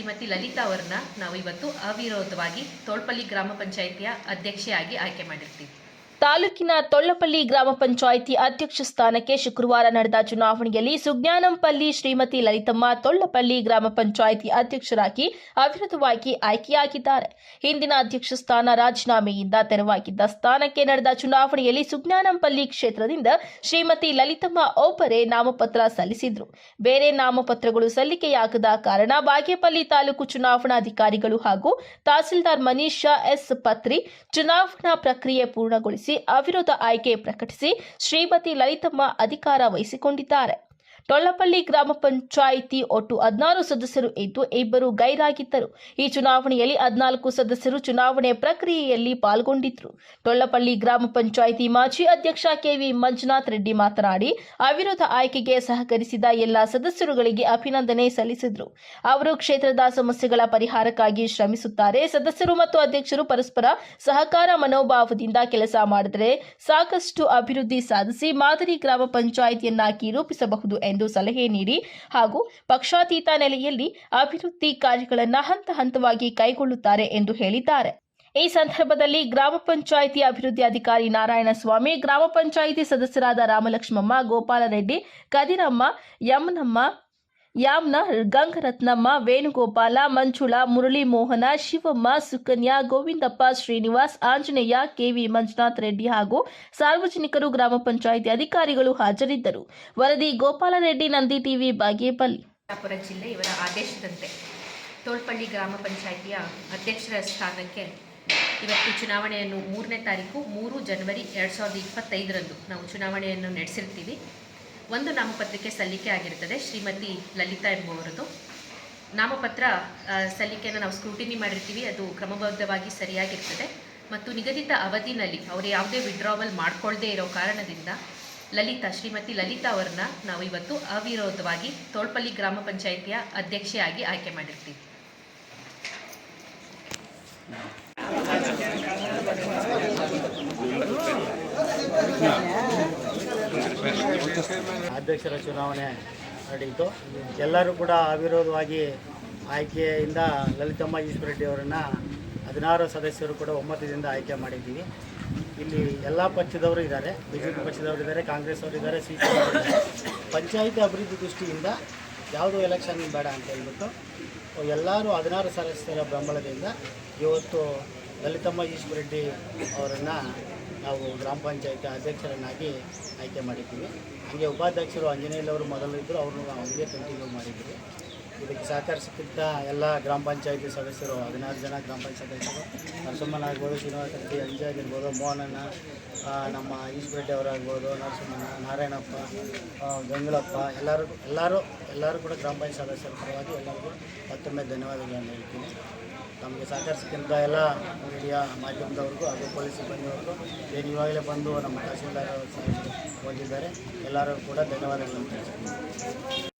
ಶ್ರೀಮತಿ ಲಲಿತಾ ಅವರನ್ನ ನಾವು ಇವತ್ತು ಅವಿರೋಧವಾಗಿ ತೋಳ್ಪಲ್ಲಿ ಗ್ರಾಮ ಪಂಚಾಯಿತಿಯ ಅಧ್ಯಕ್ಷೆಯಾಗಿ ಆಯ್ಕೆ ಮಾಡಿರ್ತೀವಿ. ತಾಲೂಕಿನ ತೊಳ್ಳಪಲ್ಲಿ ಗ್ರಾಮ ಪಂಚಾಯಿತಿ ಅಧ್ಯಕ್ಷ ಸ್ಥಾನಕ್ಕೆ ಶುಕ್ರವಾರ ನಡೆದ ಚುನಾವಣೆಯಲ್ಲಿ ಸುಜ್ಞಾನಂಪಲ್ಲಿ ಶ್ರೀಮತಿ ಲಲಿತಮ್ಮ ತೊಳ್ಳಪಲ್ಲಿ ಗ್ರಾಮ ಪಂಚಾಯಿತಿ ಅಧ್ಯಕ್ಷರಾಗಿ ಅವಿರೋಧವಾಗಿ ಆಯ್ಕೆಯಾಗಿದ್ದಾರೆ. ಹಿಂದಿನ ಅಧ್ಯಕ್ಷ ಸ್ಥಾನ ರಾಜೀನಾಮೆಯಿಂದ ತೆರವಾಗಿದ್ದ ಸ್ಥಾನಕ್ಕೆ ನಡೆದ ಚುನಾವಣೆಯಲ್ಲಿ ಸುಜ್ಞಾನಂಪಲ್ಲಿ ಕ್ಷೇತ್ರದಿಂದ ಶ್ರೀಮತಿ ಲಲಿತಮ್ಮ ಒಬ್ಬರೇ ನಾಮಪತ್ರ ಸಲ್ಲಿಸಿದ್ರು. ಬೇರೆ ನಾಮಪತ್ರಗಳು ಸಲ್ಲಿಕೆಯಾಗದ ಕಾರಣ ಬಾಗೇಪಲ್ಲಿ ತಾಲೂಕು ಚುನಾವಣಾಧಿಕಾರಿಗಳು ಹಾಗೂ ತಹಸೀಲ್ದಾರ್ ಮನೀಷಾ ಎಸ್ ಪತ್ರಿ ಚುನಾವಣಾ ಪ್ರಕ್ರಿಯೆ ಪೂರ್ಣಗೊಳಿಸಿ ಅವಿರೋಧ ಆಯ್ಕೆ ಪ್ರಕಟಿಸಿ ಶ್ರೀಮತಿ ಲಲಿತಮ್ಮ ಅಧಿಕಾರ ವಹಿಸಿಕೊಂಡಿದ್ದಾರೆ. ಟೊಳ್ಳಪಲ್ಲಿ ಗ್ರಾಮ ಪಂಚಾಯಿತಿ ಒಟ್ಟು ಹದಿನಾರು ಸದಸ್ಯರು ಇದ್ದು ಇಬ್ಬರು ಗೈರಾಗಿದ್ದರು. ಈ ಚುನಾವಣೆಯಲ್ಲಿ ಹದಿನಾಲ್ಕು ಸದಸ್ಯರು ಚುನಾವಣೆ ಪ್ರಕ್ರಿಯೆಯಲ್ಲಿ ಪಾಲ್ಗೊಂಡಿದ್ರು. ಟೊಳ್ಳಪಲ್ಲಿ ಗ್ರಾಮ ಪಂಚಾಯಿತಿ ಮಾಜಿ ಅಧ್ಯಕ್ಷ ಕೆವಿ ಮಂಜುನಾಥ್ ರೆಡ್ಡಿ ಮಾತನಾಡಿ, ಅವಿರೋಧ ಆಯ್ಕೆಗೆ ಸಹಕರಿಸಿದ ಎಲ್ಲ ಸದಸ್ಯರುಗಳಿಗೆ ಅಭಿನಂದನೆ ಸಲ್ಲಿಸಿದರು. ಅವರು ಕ್ಷೇತ್ರದ ಸಮಸ್ಯೆಗಳ ಪರಿಹಾರಕ್ಕಾಗಿ ಶ್ರಮಿಸುತ್ತಾರೆ. ಸದಸ್ಯರು ಮತ್ತು ಅಧ್ಯಕ್ಷರು ಪರಸ್ಪರ ಸಹಕಾರ ಮನೋಭಾವದಿಂದ ಕೆಲಸ ಮಾಡಿದರೆ ಸಾಕಷ್ಟು ಅಭಿವೃದ್ಧಿ ಸಾಧಿಸಿ ಮಾದರಿ ಗ್ರಾಮ ಪಂಚಾಯಿತಿಯನ್ನಾಗಿ ರೂಪಿಸಬಹುದು ಎಂದು ಸಲಹೆ ನೀಡಿ ಹಾಗೂ ಪಕ್ಷಾತೀತ ನೆಲೆಯಲ್ಲಿ ಅಭಿವೃದ್ಧಿ ಕಾರ್ಯಗಳನ್ನು ಹಂತ ಹಂತವಾಗಿ ಕೈಗೊಳ್ಳುತ್ತಾರೆ ಎಂದು ಹೇಳಿದ್ದಾರೆ. ಈ ಸಂದರ್ಭದಲ್ಲಿ ಗ್ರಾಮ ಪಂಚಾಯಿತಿ ಅಭಿವೃದ್ಧಿ ಅಧಿಕಾರಿ ನಾರಾಯಣಸ್ವಾಮಿ, ಗ್ರಾಮ ಪಂಚಾಯಿತಿ ಸದಸ್ಯರಾದ ರಾಮಲಕ್ಷ್ಮಮ್ಮ, ಗೋಪಾಲರೆಡ್ಡಿ, ಕದಿರಮ್ಮ, ಯಮನಮ್ಮ ಯಾಮ್ನ, ಗಂಗರತ್ನಮ್ಮ, ವೇಣುಗೋಪಾಲ, ಮಂಜುಳ ಮುರಳಿ ಮೋಹನ ಶಿವಮ್ಮ, ಸುಕನ್ಯಾ, ಗೋವಿಂದಪ್ಪ, ಶ್ರೀನಿವಾಸ್, ಆಂಜನೇಯ, ಕೆವಿ ಮಂಜುನಾಥ್ ರೆಡ್ಡಿ ಹಾಗೂ ಸಾರ್ವಜನಿಕರು, ಗ್ರಾಮ ಪಂಚಾಯಿತಿ ಅಧಿಕಾರಿಗಳು ಹಾಜರಿದ್ದರು. ವರದಿ ಗೋಪಾಲ ರೆಡ್ಡಿ ನಂದಿ ಟಿವಿ, ಬಾಗೇಪಲ್ಲಿ. ಜಿಲ್ಲೆ ಇವರ ಆದೇಶದಂತೆ ತೋಳ್ಪಳ್ಳಿ ಗ್ರಾಮ ಪಂಚಾಯಿತಿಯ ಅಧ್ಯಕ್ಷರ ಸ್ಥಾನಕ್ಕೆ ಇವತ್ತು ಚುನಾವಣೆಯನ್ನು ಮೂರನೇ ತಾರೀಕು, ಮೂರು ಜನವರಿ ಎರಡು ಸಾವಿರದ ಇಪ್ಪತ್ತೈದರಂದು ನಾವು ಚುನಾವಣೆಯನ್ನು ನಡೆಸಿರ್ತೀವಿ. ಒಂದು ನಾಮಪತ್ರಕ್ಕೆ ಸಲ್ಲಿಕೆ ಆಗಿರ್ತದೆ, ಶ್ರೀಮತಿ ಲಲಿತಾ ಎಂಬುವರದು ನಾಮಪತ್ರ ಸಲ್ಲಿಕೆಯನ್ನು ನಾವು ಸ್ಕ್ರೂಟಿನಿ ಮಾಡಿರ್ತೀವಿ, ಅದು ಕ್ರಮಬದ್ಧವಾಗಿ ಸರಿಯಾಗಿರ್ತದೆ. ಮತ್ತು ನಿಗದಿತ ಅವಧಿನಲ್ಲಿ, ಅವರು ಯಾವುದೇ ವಿಡ್ರಾವಲ್ ಮಾಡ್ಕೊಳ್ಳದೇ ಇರೋ ಕಾರಣದಿಂದ ಲಲಿತಾ, ಶ್ರೀಮತಿ ಲಲಿತಾ ಅವರನ್ನ ನಾವು ಇವತ್ತು ಅವಿರೋಧವಾಗಿ ತೋಳ್ಪಲ್ಲಿ ಗ್ರಾಮ ಪಂಚಾಯಿತಿಯ ಅಧ್ಯಕ್ಷೆಯಾಗಿ ಆಯ್ಕೆ ಮಾಡಿರ್ತೀವಿ. ಅಧ್ಯಕ್ಷರ ಚುನಾವಣೆ ನಡೆಯಿತು. ಎಲ್ಲರೂ ಕೂಡ ಅವಿರೋಧವಾಗಿ ಆಯ್ಕೆಯಿಂದ ಲಲಿತಮ್ಮ ಈಶ್ವರರೆಡ್ಡಿ ಅವರನ್ನು ಹದಿನಾರು ಸದಸ್ಯರು ಕೂಡ ಒಮ್ಮತದಿಂದ ಆಯ್ಕೆ ಮಾಡಿದ್ದೀವಿ. ಇಲ್ಲಿ ಎಲ್ಲ ಪಕ್ಷದವರು ಇದ್ದಾರೆ. ಬಿ ಜೆ ಪಿ ಪಕ್ಷದವರು ಇದ್ದಾರೆ, ಕಾಂಗ್ರೆಸ್ ಅವರು ಇದ್ದಾರೆ ಸಿ ಪಂಚಾಯಿತಿ ಅಭಿವೃದ್ಧಿ ದೃಷ್ಟಿಯಿಂದ ಯಾವುದೋ ಎಲೆಕ್ಷನ್ ಬೇಡ ಅಂತ ಹೇಳ್ಬಿಟ್ಟು ಎಲ್ಲರೂ ಹದಿನಾರು ಸದಸ್ಯರ ಬೆಂಬಲದಿಂದ ಇವತ್ತು ಲಲಿತಮ್ಮ ಈಶ್ವರರೆಡ್ಡಿ ಅವರನ್ನು ನಾವು ಗ್ರಾಮ ಪಂಚಾಯತಿ ಅಧ್ಯಕ್ಷರನ್ನಾಗಿ ಆಯ್ಕೆ ಮಾಡಿದ್ದೀವಿ. ಹಾಗೆ ಉಪಾಧ್ಯಕ್ಷರು ಆಂಜನೇಯಲ್ಲವರು ಮೊದಲು ಇದ್ದರು, ಅವ್ರನ್ನ ನಾವು ಹಂಗೆ ಕಂಟಿನ್ಯೂ ಮಾಡಿದ್ದೀವಿ. ಇದಕ್ಕೆ ಸಹಕರಿಸಿದ್ದ ಎಲ್ಲ ಗ್ರಾಮ ಪಂಚಾಯತಿ ಸದಸ್ಯರು, ಹದಿನಾರು ಜನ ಗ್ರಾಮ ಪಂಚಾಯತ್ ಸದಸ್ಯರು ನರಸಿಂಹನ ಆಗ್ಬೋದು, ಶ್ರೀನಿವಾಸ ರೆಡ್ಡಿ ಅಂಜೆ ಆಗಿರ್ಬೋದು, ಮೋಹನಣ್ಣ ನಮ್ಮ ನಮ್ಮ ಈಶ್ವರೆಡ್ಡಿ ಅವರಾಗ್ಬೋದು ನರಸಿಂಹಣ್ಣ ನಾರಾಯಣಪ್ಪ ಗಂಗಳಪ್ಪ ಎಲ್ಲರೂ ಎಲ್ಲರೂ ಎಲ್ಲರೂ ಕೂಡ ಗ್ರಾಮ ಪಂಚಾಯತ್ ಸದಸ್ಯರ ಪರವಾಗಿ ಎಲ್ಲರಿಗೂ ಮತ್ತೊಮ್ಮೆ ಧನ್ಯವಾದಗಳನ್ನು ಹೇಳ್ತೀನಿ. ನಮಗೆ ಸಹಕರಿಸಿದಂಥ ಎಲ್ಲ ಮೀಡಿಯಾ ಮಾಧ್ಯಮದವ್ರಿಗೂ ಹಾಗೂ ಪೊಲೀಸ್ ಸಿಬ್ಬಂದಿಯವ್ರಿಗೂ ಏನು ಇವಾಗಲೇ ಬಂದು ನಮ್ಮ ತಹಸೀಲ್ದಾರ್ ಹೋಗಿದ್ದಾರೆ ಎಲ್ಲರೂ ಕೂಡ ಧನ್ಯವಾದಗಳನ್ನು ತಿಳಿಸ್ತೀನಿ.